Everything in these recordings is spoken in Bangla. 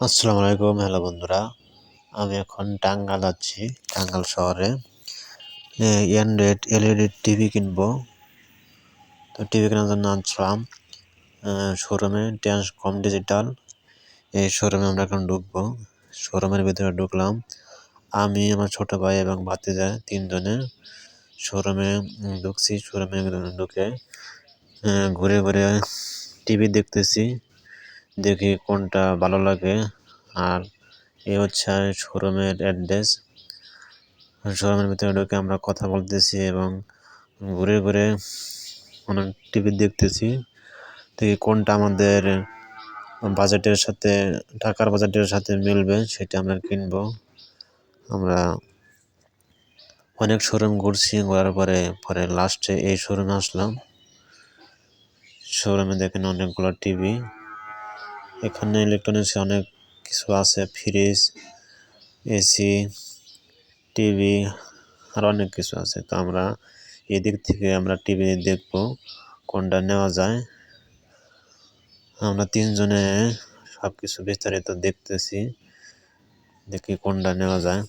আসসালামু আলাইকুম, হ্যালো বন্ধুরা। আমি এখন টাঙ্গাল আছি টাঙ্গাল শহরে। অ্যান্ড্রয়েড এলইডি টিভি কিনবো। তো টিভি কেনার জন্য আসলাম শোরুমে ড্যান্স কম ডিজিটাল এই শোরুমে আমরা এখন ঢুকবো। শোরুমের ভিতরে ঢুকলাম। আমি, আমার ছোট ভাই এবং ভাতিজা তিনজনে শোরুমে ঢুকছি শোরুমে ঢুকে ঘুরে ঘুরে টিভি দেখতেছি। দেখি কোনটা ভালো লাগে। আর এ হচ্ছে শোরুমের অ্যাড্রেস। শোরুমের ভিতরে ঢুকে আমরা কথা বলতেছি এবং ঘুরে ঘুরে অনেক টিভি দেখতেছি। দেখি কোনটা আমাদের বাজেটের সাথে টাকার বাজেটের সাথে মিলবে সেটা আমরা কিনব। আমরা অনেক শোরুম ঘুরছি, ঘোরার পরে পরে লাস্টে এই শোরুমে আসলাম। শোরুমে দেখেন অনেকগুলো টিভি এখানে ইলেকট্রনিক্স অনেক কিছু আছে ফ্রিজ এসি টিভি আর অনেক কিছু আছে। তো আমরা এদিক থেকে আমরা টিভি দেখব, কোনটা নেওয়া যায়। আমরা তিনজনে সব কিছু বিস্তারিত দেখতেছি, দেখি কোনটা নেওয়া যায়।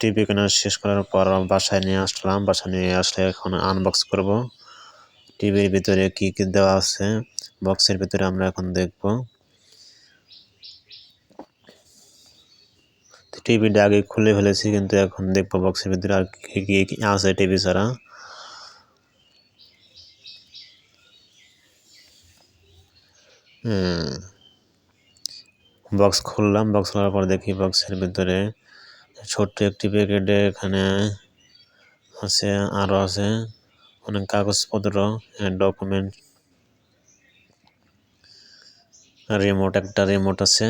টিভি কেনা শেষ করার পর বাসায় নিয়ে আসলাম। বাসায় নিয়ে আসলে এখন আনবক্স করব। টিভির ভিতরে কি কি দেওয়া আছে বক্সের ভিতরে আমরা এখন দেখব। টিভিটা আগে খুলে ফেলেছি, কিন্তু এখন দেখব বক্সের ভিতরে আর কি কি আছে টিভি ছাড়া। বক্স খুললাম। বক্স খোলার পর দেখি বক্সের ভিতরে ছোট্ট একটি প্যাকেটে এখানে আছে আরও আছে, অনেক কাগজপত্র ডকুমেন্ট রিমোট একটা রিমোট আছে।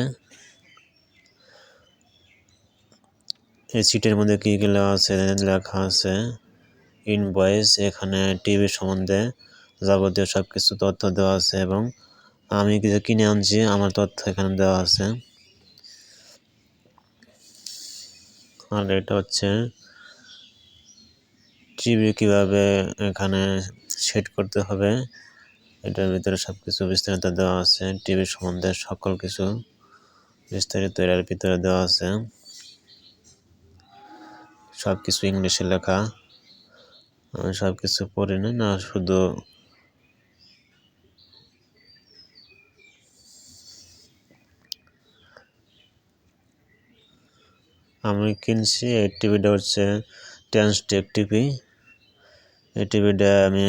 এই সিটের মধ্যে কী কী লেখা আছে? লেখা আছে ইনভয়েস এখানে টিভি সম্বন্ধে যাবতীয় সব কিছু তথ্য দেওয়া আছে এবং আমি কিছু কিনে আনছি, আমার তথ্য এখানে দেওয়া আছে। আর এটা হচ্ছে টিভি কীভাবে এখানে সেট করতে হবে, এটার ভিতরে সব কিছু বিস্তারিত দেওয়া আছে টিভি সম্বন্ধে সকল কিছু বিস্তারিত এর ভিতরে দেওয়া আছে। সব কিছু ইংলিশে লেখা, আমি সব কিছু পড়িনি না শুধু আমি কিনছি, এই টিভিটা হচ্ছে টেক টিভি এই টিভিটা আমি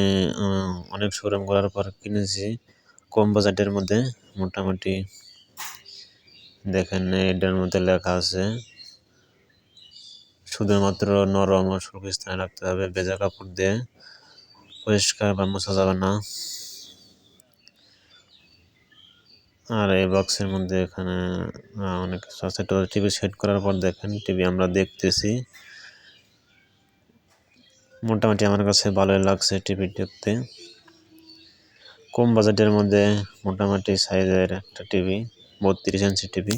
অনেক শোরুম করার পর কিনেছি, কম বাজেটের মধ্যে, মোটামুটি। দেখেন, এটার মধ্যে লেখা আছে, শুধুমাত্র নরম ও সুখী স্থানে রাখতে হবে, ভেজা কাপড় দিয়ে পরিষ্কার বা মোছা যাবে না। আর এই বক্সের মধ্যে এখানে অনেক কিছু আছে। তো টিভি সেট করার পর দেখেন টিভি আমরা দেখতেছি। মোটামুটি আমার কাছে ভালোই লাগছে টিভি দেখতে। কম বাজেটের মধ্যে মোটামুটি সাইজের একটা টিভি বত্রিশ ইঞ্চি টিভি